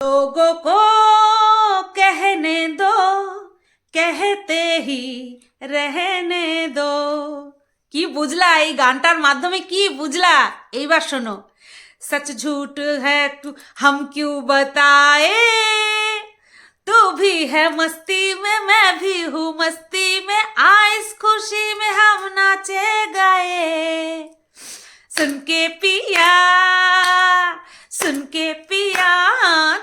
लोगों को कहने दो कहते ही रहने দো কি বুঝলা এই গানটার মাধ্যমে কি বুঝলা এইবার শোনো सच झूठ है तू हम क्यों बताए तू भी है मस्ती में मैं भी हूँ मस्ती में आ इस खुशी में हम नाचे गाए सुन के पिया सुन के पिया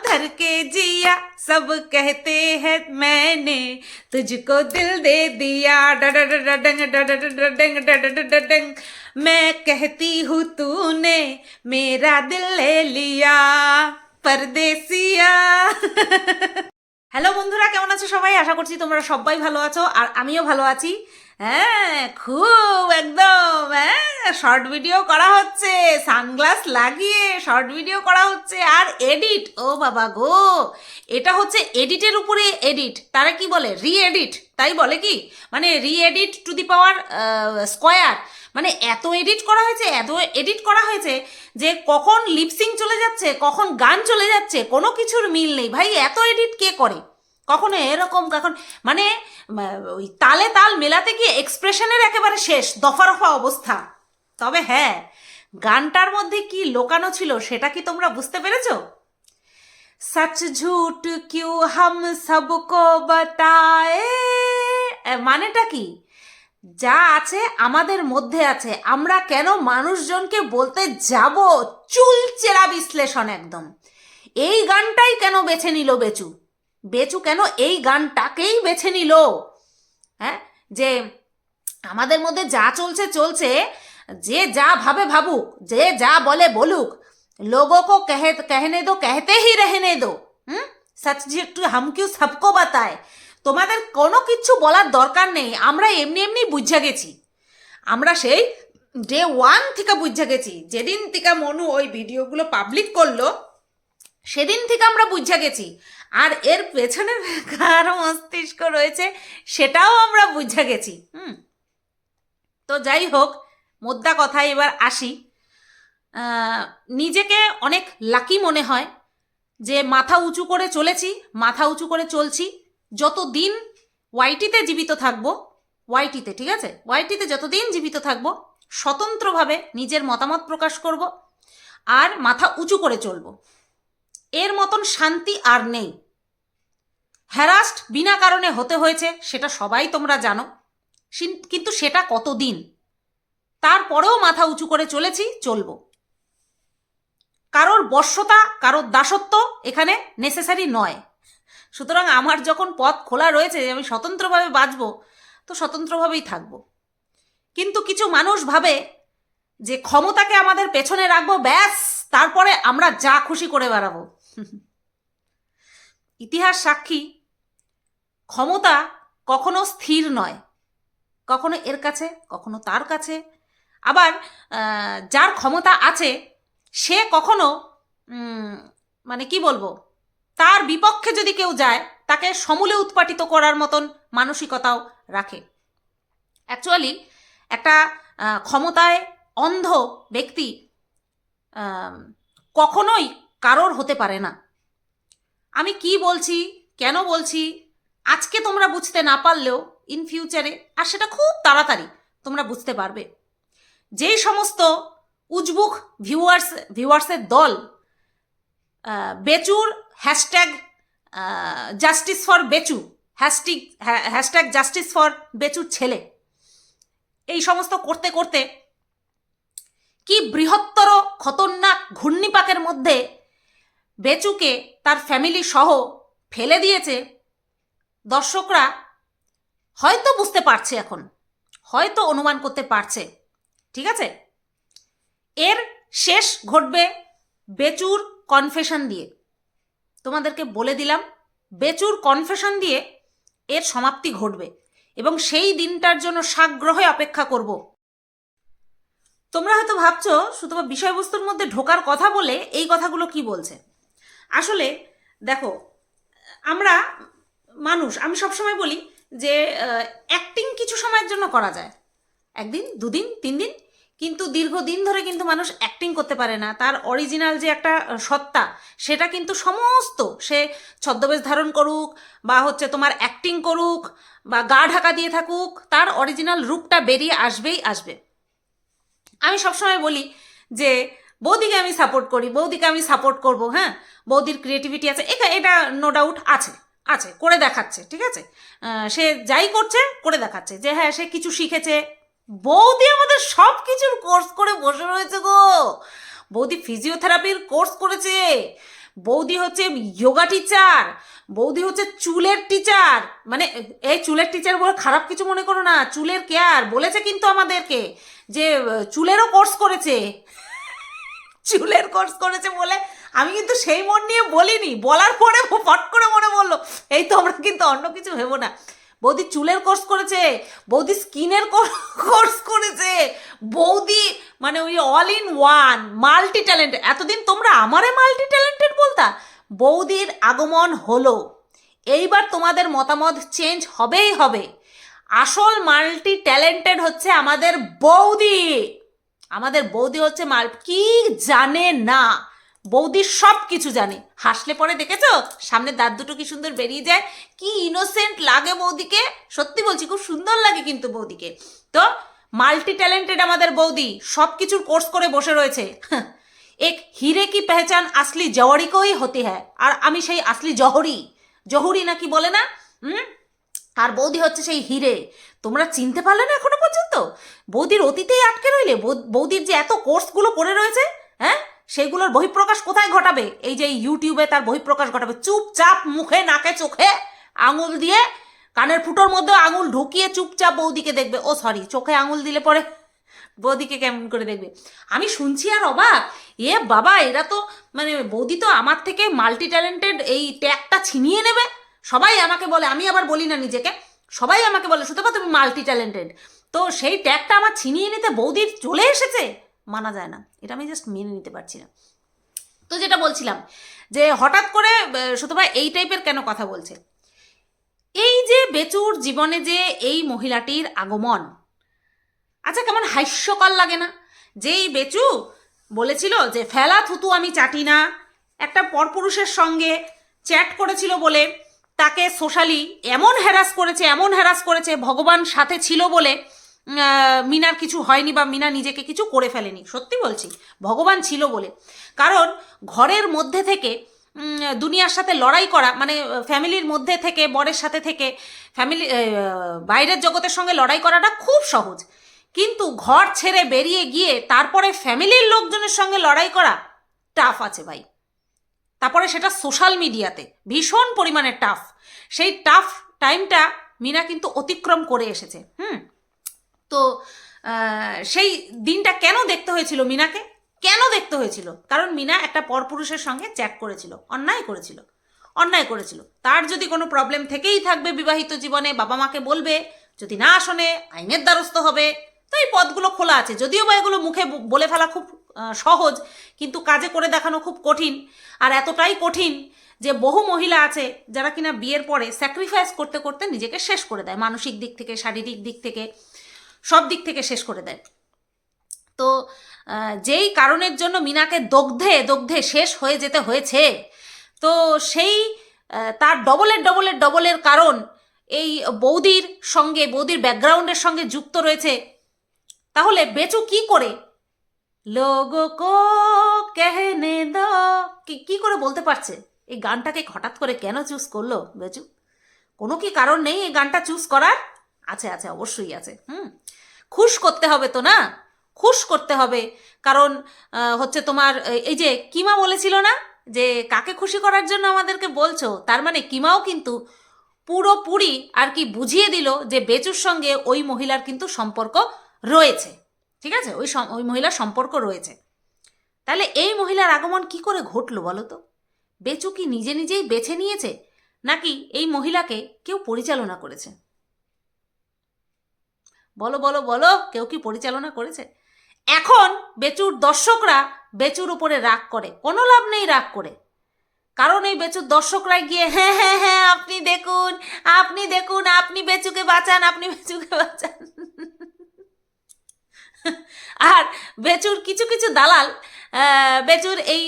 धर के जिया सब कहते हैं मैंने तुझको दिल दे दिया डडडडडंग डडडडडंग डडडडडंग मैं कहती हूँ तूने मेरा दिल ले लिया परदेसिया হ্যালো বন্ধুরা কেমন আছো সবাই আশা করছি তোমরা সবাই ভালো আছো আর আমিও ভালো আছি হ্যাঁ খুব একদম হ্যাঁ শর্ট ভিডিও করা হচ্ছে সানগ্লাস লাগিয়ে শর্ট ভিডিও করা হচ্ছে, আর এডিট ও বাবা গো, এটা হচ্ছে এডিটের উপরে এডিট তারা কি বলে? রি এডিট তাই বলে কি? মানে re edit to the power square মানে এত এডিট করা হয়েছে, এত এডিট করা হয়েছে যে কখন লিপসিং চলে যাচ্ছে, কখন গান চলে যাচ্ছে, কোনো কিছুর মিল নেই, ভাই, এত এডিট কে করে? কখনো এরকম, কখন মানে ওই তালে তাল মেলাতে গিয়ে এক্সপ্রেশনের একেবারে শেষ দফা রফা অবস্থা। তবে হ্যাঁ গানটার মধ্যে কি লোকানো ছিল সেটা কি তোমরা বুঝতে পেরেছ? সচ ঝুট কিউ হাম সবকো বাতায়ে মানেটা কি? যা আছে আমাদের মধ্যে আছে, আমরা কেন মানুষজনকে বলতে যাব? চুল চেরা বিশ্লেষণ একদম। এই গানটাই কেন বেছে নিল বেচু? বেচু কেন? এই গানটাকেই বেছে নিল। হ্যাঁ? যে আমাদের মধ্যে যা চলছে চলছে। যে যা ভাবে ভাবুক, যে যা বলে বলুক লোগো কো কহে, কহনে দো, কহতে হি রহনে দো। হুম? সচ একটু হাম কিউ সবকো বাতায়। তোমাদের কোনো কিছু বলার দরকার নেই। আমরা এমনি এমনি বুঝে গেছি। আমরা সেই ডে ওয়ান থেকে বুঝে গেছি। যেদিন থেকে মনু ওই ভিডিওগুলো পাবলিক করল, সেদিন থেকে আমরা বুঝে গেছি। আর এর পেছনে কার মস্তিষ্ক রয়েছে সেটাও আমরা বুঝে গেছি, হুম। তো যাই হোক, মোদ্দা কথায় এবার আসি। নিজেকে অনেক লাকি মনে হয় যে মাথা উঁচু করে চলেছি, মাথা উঁচু করে চলছি যত দিন ওয়াইটিতে জীবিত থাকব, ওয়াইটিতে, ঠিক আছে? ওয়াইটিতে যতদিন জীবিত থাকব, স্বতন্ত্রভাবে নিজের মতামত প্রকাশ করব আর মাথা উঁচু করে চলবো। এর মতন শান্তি আর নেই। হ্যারাস্ট বিনা কারণে হতে হয়েছে, সেটা সবাই তোমরা জানো। কিন্তু সেটা কতদিন? তারপরেও মাথা উঁচু করে চলেছি, চলব। কারোর বশ্যতা কারোর দাসত্ব এখানে নেসেসারি নয়। সুতরাং আমার যখন পথ খোলা রয়েছে আমি স্বতন্ত্রভাবে বাঁচবো, তো স্বতন্ত্রভাবেই থাকব। কিন্তু কিছু মানুষ ভাবে যে ক্ষমতাকে আমাদের পেছনে রাখব, ব্যাস, তারপরে আমরা যা খুশি করে বেড়াবো। ইতিহাস সাক্ষী, ক্ষমতা কখনো স্থির নয়, কখনো এর কাছে, কখনো তার কাছে। আবার যার ক্ষমতা আছে, সে কখনো মানে কি বলব, তার বিপক্ষে যদি কেউ যায়, তাকে সমূলে উৎপাটিত করার মতন মানসিকতাও রাখে। অ্যাকচুয়ালি একটা ক্ষমতায় অন্ধ ব্যক্তি কখনোই কারোর হতে পারে না। আমি কি বলছি, কেন বলছি, আজকে তোমরা বুঝতে না পারলেও ইন ফিউচারে আর সেটা খুব তাড়াতাড়ি তোমরা বুঝতে পারবে। যেই সমস্ত উজবুক ভিউয়ার্স ভিউয়ার্সের দল বেচুর hashtag justice for Bechu হ্যাশটিক hashtag justice for বেচুর ছেলে, এই সমস্ত করতে করতে কি বৃহত্তর খতরনাক ঘূর্ণিপাকের মধ্যে বেচুকে তার ফ্যামিলি সহ ফেলে দিয়েছে। দর্শকরা হয়তো বুঝতে পারছে এখন, হয়তো অনুমান করতে পারছে, ঠিক আছে? এর শেষ ঘটবে বেচুর কনফেশন দিয়ে। তোমাদেরকে বলে দিলাম, বেচুর কনফেশন দিয়ে এর সমাপ্তি ঘটবে এবং সেই দিনটার জন্য সাগ্রহে অপেক্ষা করব। তোমরা হয়তো ভাবছ, শুধু বিষয়বস্তুর মধ্যে ঢোকার কথা বলে এই কথাগুলো কি বলছে? আসলে দেখো, আমরা মানুষ, আমি সবসময় বলি যে অ্যাক্টিং কিছু সময়ের জন্য করা যায়। একদিন, দুদিন তিন দিন কিন্তু দীর্ঘদিন ধরে কিন্তু মানুষ অ্যাক্টিং করতে পারে না। তার অরিজিনাল যে একটা সত্তা, সেটা কিন্তু সমস্ত, সে ছদ্মবেশ ধারণ করুক, বা হচ্ছে তোমার অ্যাক্টিং করুক, বা গা ঢাকা দিয়ে থাকুক, তার অরিজিনাল রূপটা বেরিয়ে আসবেই আসবে। আমি সবসময় বলি যে বৌদিকে আমি সাপোর্ট করি, বৌদিকে আমি সাপোর্ট করব হ্যাঁ? বৌদির ক্রিয়েটিভিটি আছে। এটা এটা নো ডাউট আছে আছে, করে দেখাচ্ছে, ঠিক আছে? সে যাই করছে, করে দেখাচ্ছে যে হ্যাঁ সে কিছু শিখেছে। বৌদি আমাদের সব কিছুর কোর্স করে বসে রয়েছে গো। বৌদি ফিজিওথেরাপির কোর্স করেছে। বৌদি হচ্ছে যোগা টিচার বৌদি হচ্ছে চুলের টিচার মানে এই চুলের টিচার বলে খারাপ কিছু মনে করো না, চুলের কেয়ার বলেছে কিন্তু আমাদেরকে যে, চুলেরও কোর্স করেছে। চুলের কোর্স করেছে বলে আমি কিন্তু সেই মন নিয়ে বলিনি। বলার পরে ফট করে মনে বলল, এই তো আমরা কিন্তু অন্য কিছু ভেবো না। বৌদি চুলের কোর্স করেছে, বৌদি স্কিনের কোর্স করেছে, বৌদি মানে ওই all in one multi talented এতদিন তোমরা আমারে মাল্টি ট্যালেন্টেড বলতা? বৌদির আগমন হলো। এইবার তোমাদের মতামত চেঞ্জ হবেই হবে। আসল মাল্টি ট্যালেন্টেড হচ্ছে আমাদের বৌদি। আমাদের বৌদি হচ্ছে মাল কি জানে না। বৌদি সব কিছু জানে। হাসলে পরে দেখেছ? সামনে দাঁত দুটো কি সুন্দর বেরিয়ে যায়। কি ইনোসেন্ট লাগে বৌদিকে। সত্যি বলছি, খুব সুন্দর লাগে কিন্তু বৌদিকে। তো মাল্টি ট্যালেন্টেড আমাদের বৌদি সব কিছুর কোর্স করে বসে রয়েছে। এক হিরে কি পেহচান আসলি জহরিকেই হতে হ্যায়? আর আমি সেই আসলি জহরি জহুরি নাকি বলে না? হুম? আর বৌদি হচ্ছে সেই হিরে। তোমরা চিনতে পারলে না এখনও পর্যন্ত? বৌদির অতীতেই আটকে রইলে বৌদির যে এত কোর্সগুলো করে রয়েছে হ্যাঁ? সেগুলোর বহিঃপ্রকাশ কোথায় ঘটাবে? এই যে ইউটিউবে তার বহিঃপ্রকাশ ঘটাবে। চুপচাপ মুখে, নাকে, চোখে আঙুল দিয়ে, কানের ফুটোর মধ্যে আঙুল ঢুকিয়ে চুপচাপ বৌদিকে দেখবে। ও সরি চোখে আঙুল দিলে পরে বৌদিকে কেমন করে দেখবে? আমি শুনছি আর অবাক। এ বাবা, এরা তো মানে বৌদি তো আমার থেকে মাল্টি ট্যালেন্টেড এই ট্যাগটা ছিনিয়ে নেবে। সবাই আমাকে বলে, আমি আবার বলি না নিজেকে, সবাই আমাকে বলে, সুতপা তুমি মাল্টি ট্যালেন্টেড তো সেই ট্যাগটা আমার ছিনিয়ে নিতে বৌদির চলে এসেছে? মানা যায় না। এটা আমি জাস্ট মেনে নিতে পারছি না। তো যেটা বলছিলাম, যে হঠাৎ করে সুতপা এই টাইপের কেন কথা বলছে? এই যে বেচুর জীবনে যে এই মহিলাটির আগমন আচ্ছা কেমন হাস্যকর লাগে না? যেই বেচু বলেছিল যে, ফেলা থুতু আমি চাটি না। একটা পরপুরুষের সঙ্গে চ্যাট করেছিল বলে তাকে সোশ্যালি এমন হ্যারাস করেছে, এমন হ্যারাস করেছে, ভগবান সাথে ছিল বলে মিনার কিছু হয়নি বা মিনা নিজেকে কিছু করে ফেলেনি। সত্যি বলছি, ভগবান ছিল বলে। কারণ ঘরের মধ্যে থেকে দুনিয়ার সাথে লড়াই করা মানে ফ্যামিলির মধ্যে থেকে, বরের সাথে থেকে ফ্যামিলি বাইরের জগতের সঙ্গে লড়াই করাটা খুব সহজ। কিন্তু ঘর ছেড়ে বেরিয়ে গিয়ে তারপরে ফ্যামিলির লোকজনের সঙ্গে লড়াই করা টাফ আছে ভাই। তারপরে সেটা সোশ্যাল মিডিয়াতে ভীষণ পরিমাণে টাফ সেই টাফ টাইমটা মিনা কিন্তু অতিক্রম করে এসেছে, হুম? তো সেই দিনটা কেন দেখতে হয়েছিল মিনাকে? কেন দেখতে হয়েছিল? কারণ মিনা একটা পরপুরুষের সঙ্গে চ্যাট করেছিল, অন্যায় করেছিল অন্যায় করেছিল। তার যদি কোনো প্রবলেম থেকেই থাকবে বিবাহিত জীবনে বাবা মাকে বলবে, যদি না শোনে, আইনের দ্বারস্থ হবে। তো এই পথগুলো খোলা আছে। যদিও বা এগুলো মুখে বলে ফেলা খুব সহজ, কিন্তু কাজে করে দেখানো খুব কঠিন। আর এতটাই কঠিন যে বহু মহিলা আছে যারা কিনা বিয়ের পরে স্যাক্রিফাইস করতে করতে নিজেকে শেষ করে দেয়। মানসিক দিক থেকে, শারীরিক দিক থেকে, সব দিক থেকে শেষ করে দেয়। তো যেই কারণের জন্য মিনাকে দগ্ধে দগ্ধে শেষ হয়ে যেতে হয়েছে, তো সেই তার ডবলের ডবলের ডবলের কারণ এই বৌদির সঙ্গে, বৌদির ব্যাকগ্রাউন্ডের সঙ্গে যুক্ত রয়েছে তাহলে বেচু কি করে? লোগো কো কেহনে দো। কি করে বলতে পারছে? এই গানটাকে হঠাৎ করে কেন চুজ করল বেচু? কোনো কি কারণ নেই এই গানটা চুজ করার? আছে আছে, অবশ্যই আছে। হুম, খুশ করতে হবে তো না? খুশ করতে হবে। কারণ হচ্ছে তোমার এই যে কিমা বলেছিল না? যে কাকে খুশি করার জন্য আমাদেরকে বলছো? তার মানে কিমাও কিন্তু পুরোপুরি আর কি বুঝিয়ে দিল যে বেচুর সঙ্গে ওই মহিলার কিন্তু সম্পর্ক রয়েছে। ঠিক আছে? ওই ওই মহিলার সম্পর্ক রয়েছে। তাহলে এই মহিলার আগমন কি করে ঘটলো বলো তো? বেচু কি নিজে নিজেই বেছে নিয়েছে, নাকি এই মহিলাকে কেউ পরিচালনা করেছে? বলো বলো বলো, কেউ কি পরিচালনা করেছে? এখন বেচুর দর্শকরা বেচুর উপরে রাগ করে। কোনো লাভ নেই রাগ করে। কারণ এই বেচুর দর্শকরা গিয়ে হ্যাঁ হ্যাঁ হ্যাঁ আপনি দেখুন আপনি দেখুন, আপনি বেচুকে বাঁচান, আপনি বেচুকে বাঁচান। আর বেচুর কিছু কিছু দালাল বেচুর এই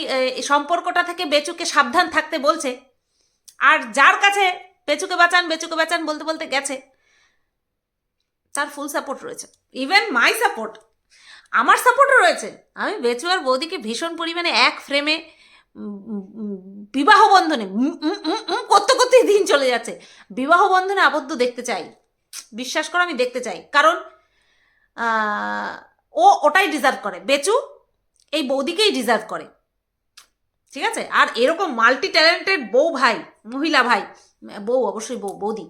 সম্পর্কটা থেকে বেচুকে সাবধান থাকতে বলছে। আর যার কাছে বেচুকে বাঁচান বেচুকে বাঁচান বলতে বলতে গেছে, তার ফুল সাপোর্ট রয়েছে। ইভেন মাই সাপোর্ট আমার সাপোর্টও রয়েছে। আমি বেচু আর বৌদিকে ভীষণ পরিমাণে এক ফ্রেমে বিবাহ বন্ধনে করতে করতেই দিন চলে যাচ্ছে। বিবাহ বন্ধনে আবদ্ধ দেখতে চাই। বিশ্বাস করো আমি দেখতে চাই। কারণ ও ওটাই ডিজার্ভ করে। বেচু, এই বৌদিকেই ডিজার্ভ করে। ঠিক আছে? আর এরকম মাল্টি ট্যালেন্টেড বউ ভাই, মহিলা ভাই, বউ, অবশ্যই বউ, বৌদি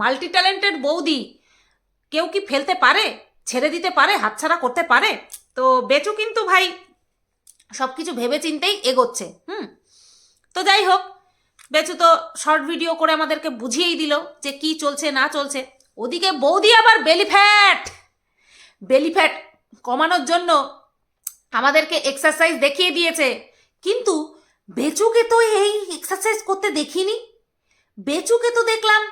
মাল্টি ট্যালেন্টেড বৌদি কেউ কি ফেলতে পারে? ছেড়ে দিতে পারে? হাতছাড়া করতে পারে? তো বেচু কিন্তু ভাই সব কিছু ভেবে চিন্তেই এগোচ্ছে, হুম? তো যাই হোক, বেচু তো শর্ট ভিডিও করে আমাদেরকে বুঝিয়েই দিল যে কি চলছে, না চলছে। ওদিকে বৌদি আবার বেলি ফ্যাট বেলি ফ্যাট কমানোর জন্য আমাদেরকে এক্সারসাইজ দেখিয়ে দিয়েছে। কিন্তু বেচুকে তো এই এক্সারসাইজ করতে দেখিনি। বেচুকে তো দেখলাম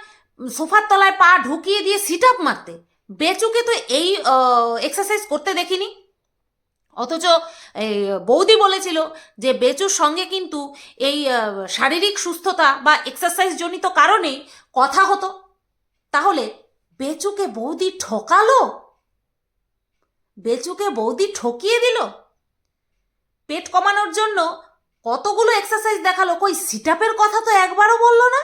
সোফার তলায় পা ঢুকিয়ে দিয়ে সিট আপ মারতে। বেচুকে তো এই এক্সারসাইজ করতে দেখিনি। অথচ বৌদি বলেছিল যে বেচুর সঙ্গে কিন্তু এই শারীরিক সুস্থতা বা এক্সারসাইজ জনিত কারণেই কথা হতো। তাহলে বেচুকে বৌদি ঠকালো? বেচুকে বৌদি ঠকিয়ে দিল? পেট কমানোর জন্য কতগুলো এক্সারসাইজ দেখাল? কই সিটাপের কথা তো একবারও বলল না?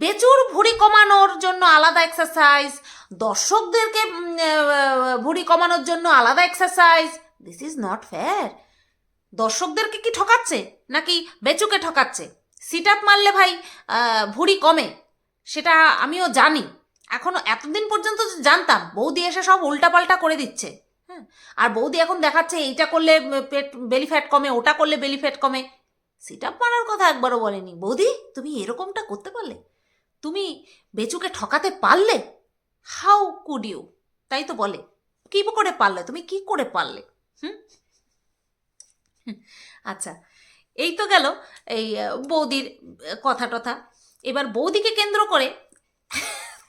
বেচুর ভুঁড়ি কমানোর জন্য আলাদা এক্সারসাইজ দর্শকদেরকে ভুঁড়ি কমানোর জন্য আলাদা exercise this is not fair দর্শকদেরকে কি ঠকাচ্ছে? নাকি বেচুকে ঠকাচ্ছে? সিট আপ মারলে ভাই ভুঁড়ি কমে, সেটা আমিও জানি। এখনও এতদিন পর্যন্ত জানতাম, বৌদি এসে সব উল্টাপাল্টা করে দিচ্ছে। হ্যাঁ আর বৌদি এখন দেখাচ্ছে, এইটা করলে পেট বেলি ফ্যাট কমে, ওটা করলে বেলি ফ্যাট কমে। সিট আপ মারার কথা একবারও বলেনি। বৌদি, তুমি এরকমটা করতে পারলে? তুমি বেচুকে ঠকাতে পারলে? হাউ কুড ইউ তাই তো বলে। কি করে পারলে? তুমি কি করে পারলে? হুম? আচ্ছা এই তো গেল এই বৌদির কথা টথা। এবার বৌদিকে কেন্দ্র করে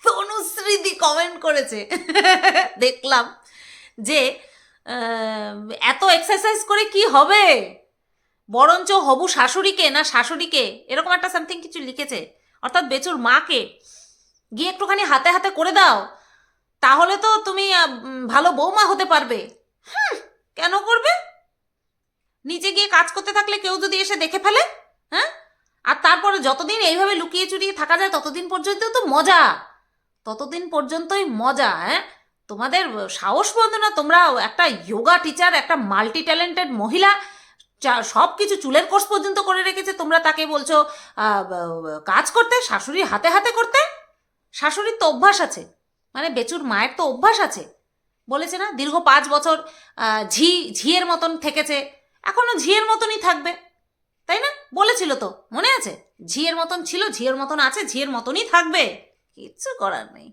তনুশ্রীদি কমেন্ট করেছে। দেখলাম যে এত এক্সারসাইজ করে কি হবে? বরঞ্চ হবু শাশুড়িকে না শাশুড়িকে, এরকম একটা সামথিং কিছু লিখেছে। অর্থাৎ বেচুর মাকে। গিয়ে একটুখানি হাতে হাতে করে দাও। তাহলে তো তুমি ভালো বৌমা হতে পারবে। কেন করবে? নিচে গিয়ে কাজ করতে থাকলে কেউ যদি এসে দেখে ফেলে হ্যাঁ? আর তারপরে যতদিন এইভাবে লুকিয়ে চুরিয়ে থাকা যায়, ততদিন পর্যন্ত তো মজা। ততদিন পর্যন্তই মজা হ্যাঁ? তোমাদের সাহস বন্ধ না? তোমরা একটা যোগা টিচার একটা মাল্টি ট্যালেন্টেড মহিলা সব কিছু চুলের কোর্স পর্যন্ত করে রেখেছে, তোমরা তাকে বলছো কাজ করতে, শাশুড়ি হাতে হাতে করতে? শাশুড়ির তো অভ্যাস আছে মানে বেচুর মায়ের তো অভ্যাস আছে। বলেছে না, দীর্ঘ পাঁচ বছর ঝি, ঝিয়ের মতন থেকেছে, এখনও ঝিয়ের মতনই থাকবে, তাই না? বলেছিল তো, মনে আছে? ঝিয়ের মতন ছিল, ঝিয়ের মতন আছে, ঝিয়ের মতনই থাকবে। কিচ্ছু করার নেই।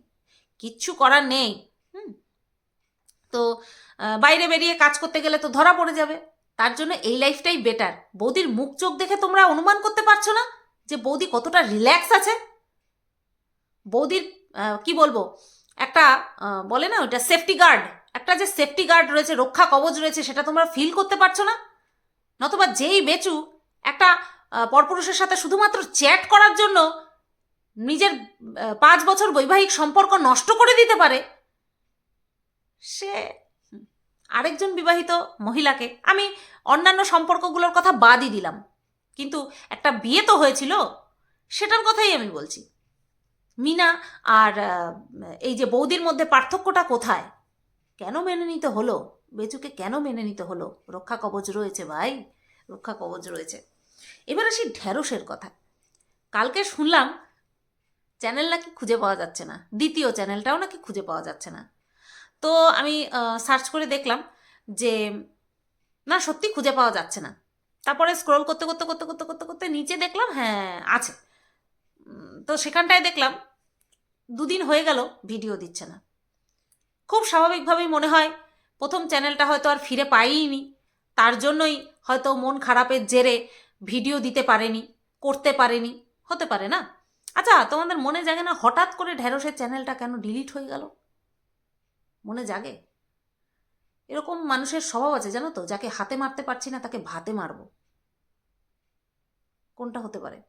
কিচ্ছু করার নেই। হুম। তো বাইরে বেরিয়ে কাজ করতে গেলে তো ধরা পড়ে যাবে। তার জন্য এই লাইফটাই বেটার। বৌদির মুখ চোখ দেখে তোমরা অনুমান করতে পারছ না যে বৌদি কতটা রিল্যাক্স আছে? বৌদির কি বলব? একটা বলে না ওইটা সেফটি গার্ড। একটা যে সেফটি গার্ড রয়েছে, রক্ষা কবচ রয়েছে, সেটা তোমরা ফিল করতে পারছ না? নতুবা যেই বেচু একটা পরপুরুষের সাথে শুধুমাত্র চ্যাট করার জন্য নিজের পাঁচ বছর বৈবাহিক সম্পর্ক নষ্ট করে দিতে পারে, সে আরেকজন বিবাহিত মহিলাকে, আমি অন্যান্য সম্পর্কগুলোর কথা বাদই দিলাম, কিন্তু একটা বিয়ে তো হয়েছিল, সেটার কথাই আমি বলছি। মিনা আর এই যে বৌদির মধ্যে পার্থক্যটা কোথায়? কেন মেনে নিতে হলো? বেচুকে কেন মেনে নিতে হলো? রক্ষা কবচ রয়েছে ভাই, রক্ষা কবচ রয়েছে। এবার আসি ঢ্যাঁড়সের কথা। কালকে শুনলাম চ্যানেল নাকি খুঁজে পাওয়া যাচ্ছে না। দ্বিতীয় চ্যানেলটাও নাকি খুঁজে পাওয়া যাচ্ছে না। তো আমি সার্চ করে দেখলাম যে, না, সত্যি খুঁজে পাওয়া যাচ্ছে না। তারপরে স্ক্রল করতে করতে করতে করতে করতে করতে নিচে দেখলাম হ্যাঁ আছে। তো সেখানটায় দেখলাম, দুদিন হয়ে গেল ভিডিও দিচ্ছে না। খুব স্বাভাবিকভাবেই মনে হয়, প্রথম চ্যানেলটা হয়তো আর ফিরে পাইনি। তার জন্যই হয়তো মন খারাপের জেরে ভিডিও দিতে পারেনি, করতে পারেনি, হতে পারে না। আচ্ছা তোমাদের মনে জাগে না হঠাৎ করে ঢেঁড়সের চ্যানেলটা কেন ডিলিট হয়ে গেল? মনে জাগে? এরকম মানুষের স্বভাব আছে, জানো তো, যাকে হাতে মারতে পারছি না, তাকে ভাতে মারবো। কোনটা হতে পারে?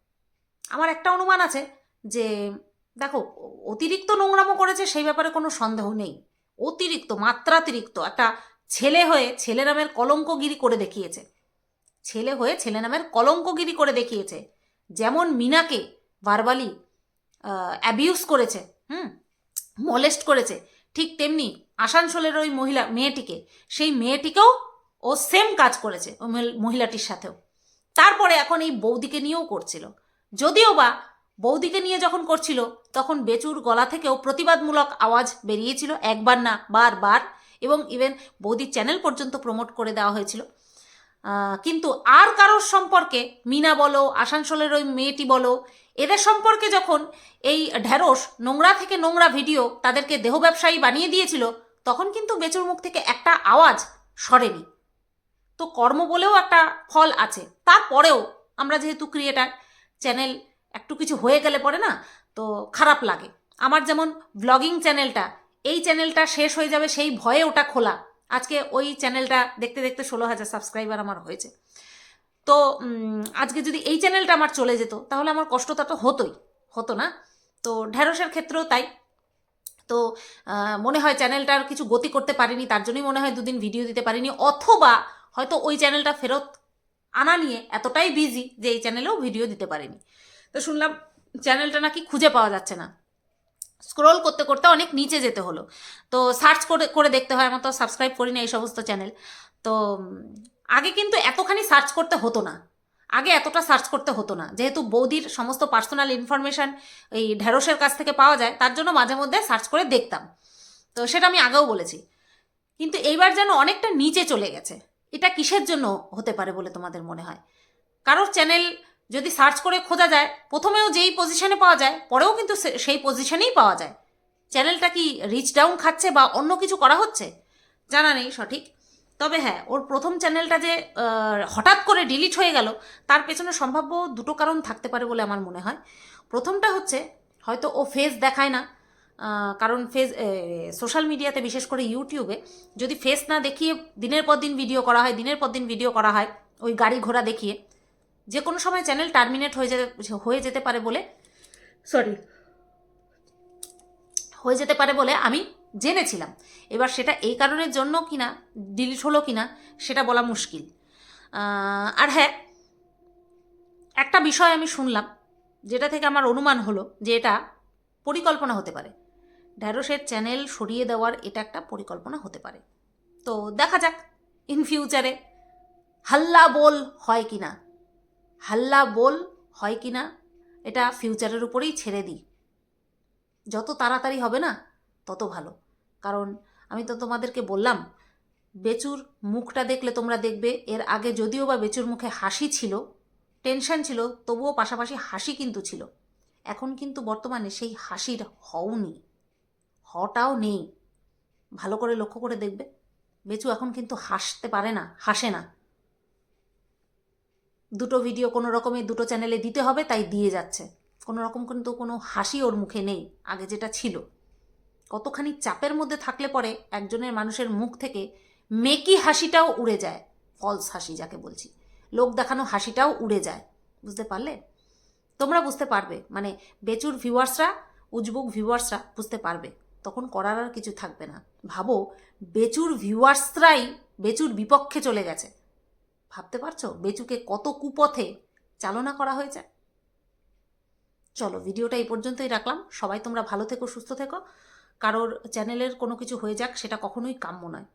আমার একটা অনুমান আছে যে, দেখো, অতিরিক্ত নোংরামো করেছে, সেই ব্যাপারে কোনো সন্দেহ নেই। অতিরিক্ত, মাত্রাতিরিক্ত, একটা ছেলে হয়ে ছেলে নামের কলঙ্কগিরি করে দেখিয়েছে। ছেলে হয়ে ছেলে নামের কলঙ্কগিরি করে দেখিয়েছে। যেমন মিনাকে ভার্বালি অ্যাবিউজ করেছে, হুম? মলেস্ট করেছে। ঠিক তেমনি আসানসোলের ওই মহিলা, মেয়েটিকে, সেই মেয়েটিকেও ও সেম কাজ করেছে মহিলাটির সাথেও। তারপরে এখন এই বৌদিকে নিয়েও করছিল। যদিও বা বৌদিকে নিয়ে যখন করছিল, তখন বেচুর গলা থেকেও প্রতিবাদমূলক আওয়াজ বেরিয়েছিল, একবার না, বারবার। এবং ইভেন বৌদির চ্যানেল পর্যন্ত প্রমোট করে দেওয়া হয়েছিল। কিন্তু আর কারোর সম্পর্কে মিনা বলো, আসানসোলের ওই মেয়েটি বলো, এদের সম্পর্কে যখন এই ঢ্যাঁড়স নোংরা থেকে নোংরা ভিডিও তাদেরকে দেহ ব্যবসায়ী বানিয়ে দিয়েছিল, তখন কিন্তু বেচুর মুখ থেকে একটা আওয়াজ সরেনি। তো কর্ম বলেও একটা ফল আছে। তারপরেও আমরা যেহেতু ক্রিয়েটার চ্যানেল একটু কিছু হয়ে গেলে পরে না, তো খারাপ লাগে। আমার যেমন ব্লগিং চ্যানেলটা এই চ্যানেলটা শেষ হয়ে যাবে সেই ভয়ে ওটা খোলা। আজকে ওই চ্যানেলটা দেখতে দেখতে ষোলো হাজার সাবস্ক্রাইবার আমার হয়েছে। তো আজকে যদি এই চ্যানেলটা আমার চলে যেত, তাহলে আমার কষ্টটা তো হতোই, হতো না। তো ঢ্যাঁড়সের ক্ষেত্রেও তাই। তো মনে হয় চ্যানেলটার কিছু গতি করতে পারিনি, তার জন্যই মনে হয় দুদিন ভিডিও দিতে পারিনি, অথবা হয়তো ওই চ্যানেলটা ফেরত আনা নিয়ে এতটাই বিজি যে এই চ্যানেলেও ভিডিও দিতে পারিনি। তো শুনলাম চ্যানেলটা নাকি খুঁজে পাওয়া যাচ্ছে না। স্ক্রোল করতে করতে অনেক নিচে যেতে হলো। তো সার্চ করে করে দেখতে হয়, আমার তো সাবস্ক্রাইব করি না এই সমস্ত চ্যানেল। তো আগে কিন্তু এতখানি সার্চ করতে হতো না। আগে এতটা সার্চ করতে হতো না। যেহেতু বৌদির সমস্ত পার্সোনাল ইনফরমেশান এই ঢেঁড়সের কাছ থেকে পাওয়া যায়, তার জন্য মাঝে মধ্যে সার্চ করে দেখতাম। তো সেটা আমি আগেও বলেছি। কিন্তু এইবার যেন অনেকটা নিচে চলে গেছে। এটা কিসের জন্য হতে পারে বলে তোমাদের মনে হয়? কারোর চ্যানেল যদি সার্চ করে খোঁজা যায়, প্রথমেও যেই পজিশনে পাওয়া যায়, পরেও কিন্তু সেই পজিশনেই পাওয়া যায়। চ্যানেলটা কি রিচ ডাউন খাচ্ছে বা অন্য কিছু করা হচ্ছে? জানা নেই সঠিক। তবে হ্যাঁ ওর প্রথম চ্যানেলটা যে হঠাৎ করে ডিলিট হয়ে গেল, তার পেছনে সম্ভাব্য দুটো কারণ থাকতে পারে বলে আমার মনে হয়। প্রথমটা হচ্ছে, হয়তো ও ফেস দেখায় না কারণ ফেস সোশ্যাল মিডিয়াতে বিশেষ করে ইউটিউবে যদি ফেস না দেখিয়ে দিনের পর দিন ভিডিও করা হয়, দিনের পর দিন ভিডিও করা হয়, ওই গাড়ি ঘোড়া দেখিয়ে যে কোনো সময় চ্যানেল টার্মিনেট হয়ে যেতে হয়ে যেতে পারে বলে সরি হয়ে যেতে পারে বলে আমি জেনেছিলাম। এবার সেটা এই কারণের জন্য কিনা ডিলিট হলো কিনা, সেটা বলা মুশকিল। আর হ্যাঁ একটা বিষয় আমি শুনলাম, যেটা থেকে আমার অনুমান হলো যে এটা পরিকল্পনা হতে পারে। ঢ্যাঁড়সের চ্যানেল সরিয়ে দেওয়ার এটা একটা পরিকল্পনা হতে পারে। তো দেখা যাক ইন ফিউচারে হাল্লা বল হয় কি না হাল্লা বোল হয় কি না, এটা ফিউচারের উপরেই ছেড়ে দিই। যত তাড়াতাড়ি হবে না, তত ভালো। কারণ আমি তো তোমাদেরকে বললাম, বেচুর মুখটা দেখলে তোমরা দেখবে, এর আগে যদিও বা বেচুর মুখে হাসি ছিল টেনশন ছিল, তবুও পাশাপাশি হাসি কিন্তু ছিল। এখন কিন্তু বর্তমানে সেই হাসির হও নেই, হটাও নেই। ভালো করে লক্ষ্য করে দেখবে। বেচু এখন কিন্তু হাসতে পারে না, হাসে না। দুটো ভিডিও কোনো রকমে দুটো চ্যানেলে দিতে হবে, তাই দিয়ে যাচ্ছে। কোনো রকম কিন্তু কোনো হাসি ওর মুখে নেই, আগে যেটা ছিল। কতখানি চাপের মধ্যে থাকলে পরে একজনের মানুষের মুখ থেকে মেকি হাসিটাও উড়ে যায়। ফলস হাসি যাকে বলছি। লোক দেখানো হাসিটাও উড়ে যায়। বুঝতে পারলে? তোমরা বুঝতে পারবে। মানে বেচুর ভিউয়ার্সরা উজবুক ভিউয়ার্সরা বুঝতে পারবে। তখন করার আর কিছু থাকবে না। ভাবো, বেচুর ভিউয়ার্সরাই বেচুর বিপক্ষে চলে গেছে। ভাবতে পারছ? বেচুকে কত কুপথে চালনা করা হয়েছে? চলো, ভিডিওটা এই পর্যন্তই রাখলাম। সবাই তোমরা ভালো থেকো, সুস্থ থেকো। কারোর চ্যানেলের কোনো কিছু হয়ে যাক, সেটা কখনোই কাম্য নয়।